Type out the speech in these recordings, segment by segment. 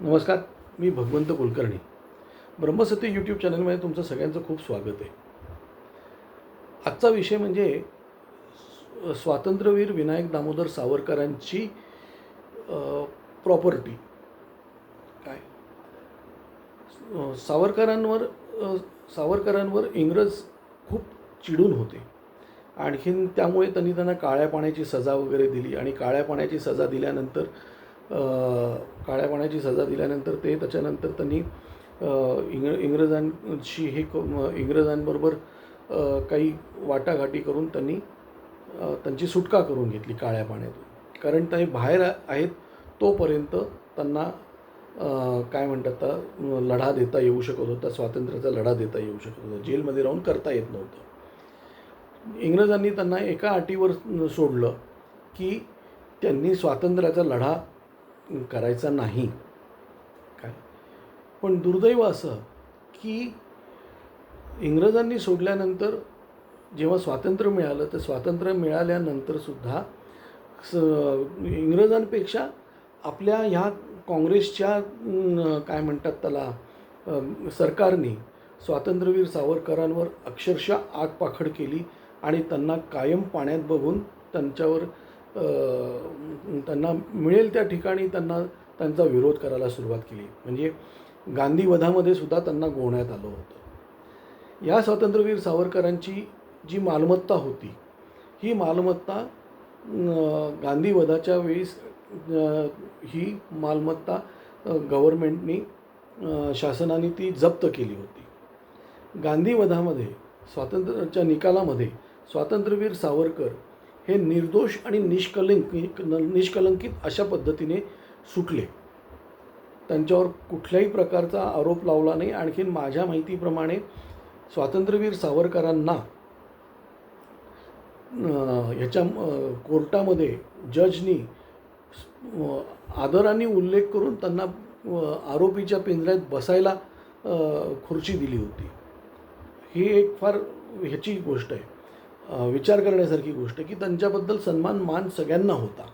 नमस्कार मी भगवंत कुलकर्णी. ब्रह्मसत्य यूट्यूब चॅनलमध्ये तुमचं सगळ्यांचं खूप स्वागत आहे. आजचा विषय म्हणजे स्वातंत्र्यवीर विनायक दामोदर सावरकरांची प्रॉपर्टी काय? सावरकरांवर सावरकरांवर इंग्रज खूप चिडून होते. आणखीन त्यामुळे त्यांनी त्यांना काळ्या पाण्याची सजा वगैरे दिली आणि काळ्या पाण्याची सजा दिल्यानंतर मरणाची सजा दिल्यानंतर ते त्याच्यानंतर त्यांनी इंग्र इंग्रजांशी हे इंग्रजांबरोबर काही वाटाघाटी करून त्यांनी त्यांची सुटका करून घेतली काळ्या पाण्यातून. कारण ते बाहेर आहेत तोपर्यंत त्यांना काय म्हणतात तर, लढा देता येऊ शकत होता स्वातंत्र्याचा लढा देता येऊ शकत होता. जेलमध्ये राहून करता येत नव्हतं. इंग्रजांनी त्यांना एका अटीवर सोडलं की त्यांनी स्वातंत्र्याचा लढा करायचा नाही. काय? पण दुर्दैव असं की इंग्रजांनी सोडल्यानंतर जेव्हा स्वातंत्र्य मिळालं तर स्वातंत्र्य मिळाल्यानंतर सुद्धा स इंग्रजांपेक्षा आपल्या ह्या काँग्रेसच्या काय म्हणतात त्याला सरकारने स्वातंत्र्यवीर सावरकरांवर अक्षरशः आगपाखड केली आणि त्यांना कायम पाण्यात बघून त्यांच्यावर त्यांना मिळेल त्या ठिकाणी त्यांना त्यांचा विरोध करायला सुरुवात केली. म्हणजे गांधीवधामध्ये सुद्धा त्यांना गोवण्यात आलं होतं. या स्वातंत्र्यवीर सावरकरांची जी मालमत्ता होती ही मालमत्ता गांधीवधाच्या वेळेस ही मालमत्ता गव्हर्मेंटनी शासनाने ती जप्त केली होती. गांधीवधामध्ये स्वातंत्र्याच्या निकालामध्ये स्वातंत्र्यवीर सावरकर हे निर्दोष आणि निष्कलंक निष्कलंकित अशा पद्धतीने सुटले. त्यांच्यावर कुठल्याही प्रकारचा आरोप लावला नाही. आणखीन माझ्या माहितीप्रमाणे स्वातंत्र्यवीर सावरकरांना ह्याच्या कोर्टामध्ये जजनी आदराने उल्लेख करून त्यांना आरोपीच्या पिंजऱ्यात बसायला खुर्ची दिली होती. ही एक फार ह्याची गोष्ट आहे. विचार करण्यासारखी गोष्ट की त्यांच्याबद्दल सन्मान मान सगळ्यांना होता.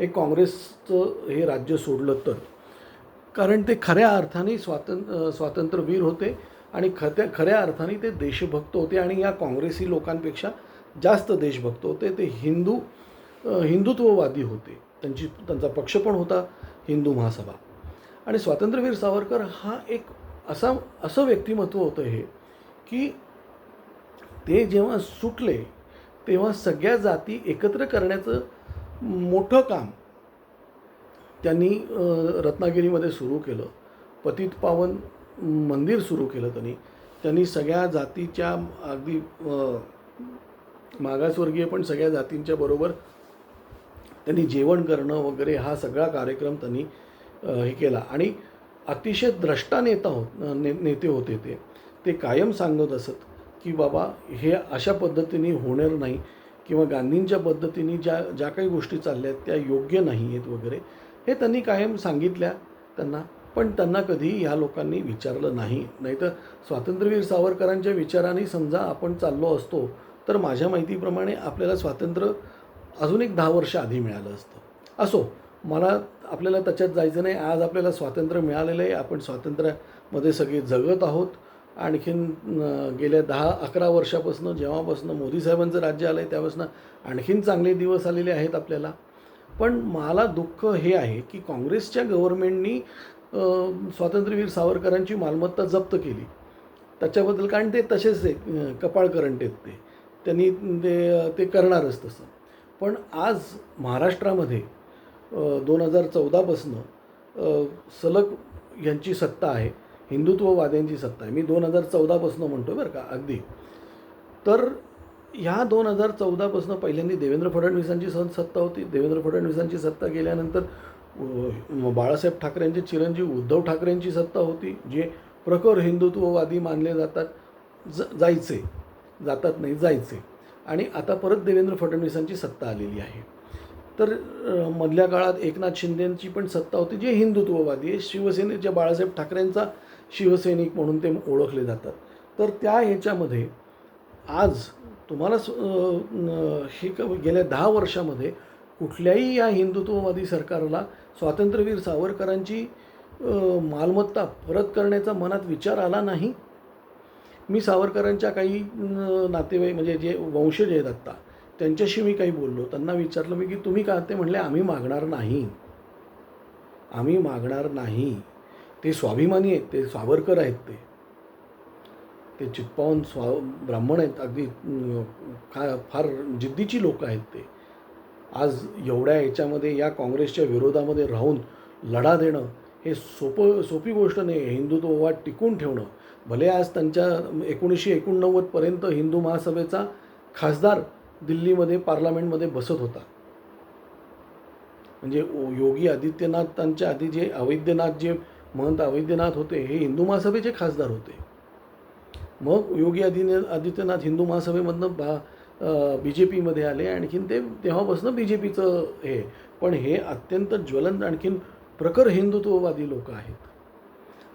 एक काँग्रेसचं हे राज्य सोडलं तर. कारण ते खऱ्या अर्थाने स्वातं स्वातंत्र्यवीर होते आणि खत्या खऱ्या अर्थाने ते देशभक्त होते आणि या काँग्रेसी लोकांपेक्षा जास्त देशभक्त होते. ते हिंदू हिंदुत्ववादी होते. त्यांची त्यांचा पक्ष पण होता हिंदू महासभा. आणि स्वातंत्र्यवीर सावरकर हा एक असा असं व्यक्तिमत्व होतं हे की ते जेव्हा सुटले तेव्हा सगळ्या जाती एकत्र करण्याचं मोठं काम त्यांनी रत्नागिरीमध्ये सुरू केलं. पतित पावन मंदिर सुरू केलं त्यांनी. त्यांनी सगळ्या जातीच्या अगदी मागासवर्गीय पण सगळ्या जातींच्या बरोबर त्यांनी जेवण करणं वगैरे हा सगळा कार्यक्रम त्यांनी हे केला. आणि अतिशय द्रष्टा नेता होत ने नेते होते ते. ते कायम सांगत असत. की बाबा हे अशा पद्धतीने होणार नाही किंवा गांधींच्या पद्धतीने ज्या ज्या काही गोष्टी चालल्या आहेत त्या योग्य नाही आहेत वगैरे हे त्यांनी कायम सांगितल्या त्यांना. पण त्यांना कधी ह्या लोकांनी विचारलं नाही. नाहीतर स्वातंत्र्यवीर सावरकरांच्या विचाराने समजा आपण चाललो असतो तर माझ्या माहितीप्रमाणे आपल्याला स्वातंत्र्य अजून एक दहा वर्ष आधी मिळालं असतं. असो मला आपल्याला त्याच्यात जायचं नाही. आज आपल्याला स्वातंत्र्य मिळालेलं आहे. आपण स्वातंत्र्यामध्ये सगळे जगत आहोत. आणखीन गेल्या दहा अकरा वर्षापासून जेव्हापासून मोदी साहेबांचं राज्य आलं आहे त्यापासून आणखीन चांगले दिवस आलेले आहेत आपल्याला. पण मला दुःख हे आहे की काँग्रेसच्या गव्हर्मेंटनी स्वातंत्र्यवीर सावरकरांची मालमत्ता जप्त केली. त्याच्याबद्दल कारण ते तसेच आहे कपाळ कपाळकरंट आहेत ते. त्यांनी ते ते करणारच तसं. पण आज महाराष्ट्रामध्ये दोन हजार चौदापासनं सलग यांची सत्ता आहे. हिंदुत्ववाद्यांची सत्ता आहे. मी दोन हजार चौदापासून म्हणतो बरं का अगदी. तर ह्या दोन हजार चौदापासून पहिल्यांदा देवेंद्र फडणवीसांची सं सत्ता होती. देवेंद्र फडणवीसांची सत्ता गेल्यानंतर बाळासाहेब ठाकरेंचे चिरंजीव उद्धव ठाकरेंची सत्ता होती जे प्रखर हिंदुत्ववादी मानले जातात. ज जायचे. जातात नाही जायचे. आणि आता परत देवेंद्र फडणवीसांची सत्ता आलेली आहे. तर मधल्या काळात एकनाथ शिंदेंची पण सत्ता होती जे हिंदुत्ववादी आहे. शिवसेनेच्या बाळासाहेब ठाकरेंचा शिवसैनिक म्हणून ते ओळखले जातात. तर त्या ह्याच्यामध्ये आज तुम्हाला हे क- गेल्या दहा वर्षामध्ये कुठल्याही या हिंदुत्ववादी सरकारला स्वातंत्र्यवीर सावरकरांची मालमत्ता परत करण्याचा मनात विचार आला नाही? मी सावरकरांच्या काही नातेवाईक म्हणजे जे वंशज आहेत आत्ता त्यांच्याशी मी काही बोललो. त्यांना विचारलं मी की तुम्ही का ते म्हणले आम्ही मागणार नाही. आम्ही मागणार नाही. ते स्वाभिमानी आहेत ते सावरकर आहेत ते. ते चित्पावन स्वा ब्राह्मण आहेत अगदी का फार जिद्दीची लोक आहेत ते. आज एवढ्या याच्यामध्ये या काँग्रेसच्या विरोधामध्ये राहून लढा देणं हे सोपं सोपी गोष्ट नाही आहे हिंदुत्ववाद टिकून ठेवणं. भले आज त्यांच्या एकोणीसशे एकोणनव्वदपर्यंत हिंदू महासभेचा खासदार दिल्लीमध्ये पार्लमेंटमध्ये बसत होता. म्हणजे योगी योगी आदित्यनाथांच्या आधी जे अवैद्यनाथ जे महंत अवैद्यनाथ होते हे हिंदू महासभेचे खासदार होते. मग योगी आदित्य आदित्यनाथ हिंदू महासभेमधनं बा बी जे पीमध्ये आले आणखीन ते तेव्हापासून बी जे पीचं हे. पण हे अत्यंत ज्वलंत आणखीन प्रखर हिंदुत्ववादी लोक आहेत.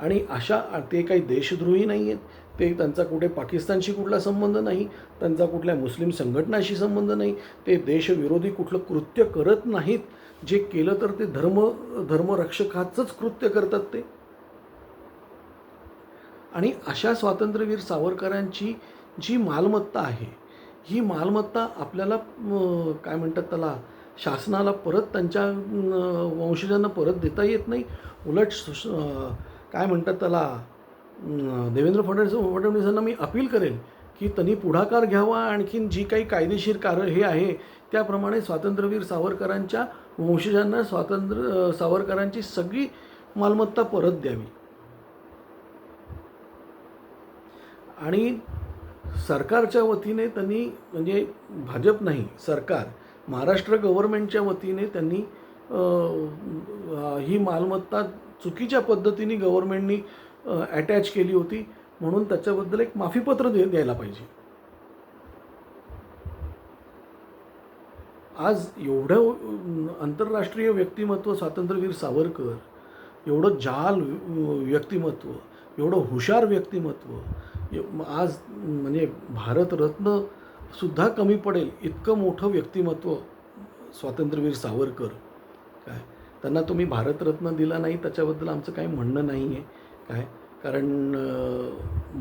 आणि अशा ते काही देशद्रोही नाही आहेत ते त्यांचा कुठे पाकिस्तानशी कुठला संबंध नाही त्यांचा कुठल्या मुस्लिम संघटनाशी संबंध नाही ते देशविरोधी कुठलं कृत्य करत नाहीत. जे केलं तर ते धर्म धर्मरक्षकाचंच कृत्य करतात ते. आणि अशा स्वातंत्र्यवीर सावरकरांची जी मालमत्ता आहे ही मालमत्ता आपल्याला काय म्हणतात त्याला शासनाला परत त्यांच्या वंशजांना परत देता येत नाही. उलट सुश- काय म्हणतात त्याला? देवेंद्र फडणवीस फडणवीसांना मी अपील करेल की त्यांनी पुढाकार घ्यावा. आणखीन जी काही कायदेशीर कार्य हे आहे त्याप्रमाणे स्वातंत्र्यवीर सावरकरांच्या वंशजांना स्वातंत्र्य सावरकरांची सगळी मालमत्ता परत द्यावी. आणि सरकारच्या वतीने त्यांनी म्हणजे भाजप नाही सरकार महाराष्ट्र गव्हर्नमेंटच्या वतीने त्यांनी ही मालमत्ता चुकीच्या पद्धतीने गव्हर्नमेंटनी अटॅच केली होती. म्हणून त्याच्याबद्दल एक माफीपत्र दे द्यायला पाहिजे. आज एवढं आंतरराष्ट्रीय व्यक्तिमत्व स्वातंत्र्यवीर सावरकर एवढं जाल व्यक्तिमत्व एवढं हुशार व्यक्तिमत्व आज म्हणजे भारतरत्न सुद्धा कमी पडेल इतकं मोठं व्यक्तिमत्व स्वातंत्र्यवीर सावरकर काय? त्यांना तुम्ही भारतरत्न दिला नाही त्याच्याबद्दल आमचं काही म्हणणं नाही आहे काय? कारण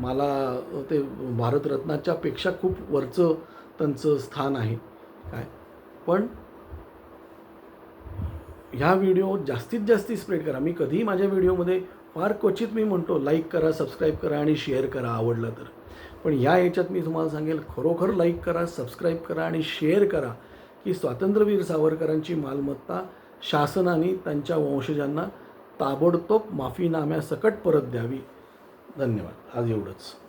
मला ते भारतरत्नाच्या पेक्षा खूप वरचं त्यांचं स्थान आहे. काय? पण ह्या व्हिडिओ जास्तीत जास्त स्प्रेड करा. मी कधीही माझ्या व्हिडिओमध्ये फार क्वचित मी म्हणतो लाईक करा सबस्क्राईब करा आणि शेअर करा आवडलं तर. पण ह्या याच्यात मी तुम्हाला सांगेल खरोखर लाईक करा सबस्क्राईब करा आणि शेअर करा की स्वातंत्र्यवीर सावरकरांची मालमत्ता शासनाने त्यांच्या वंशजांना ताबडतोब माफीनाम्यासकट परत द्यावी. धन्यवाद. आज एवढंच.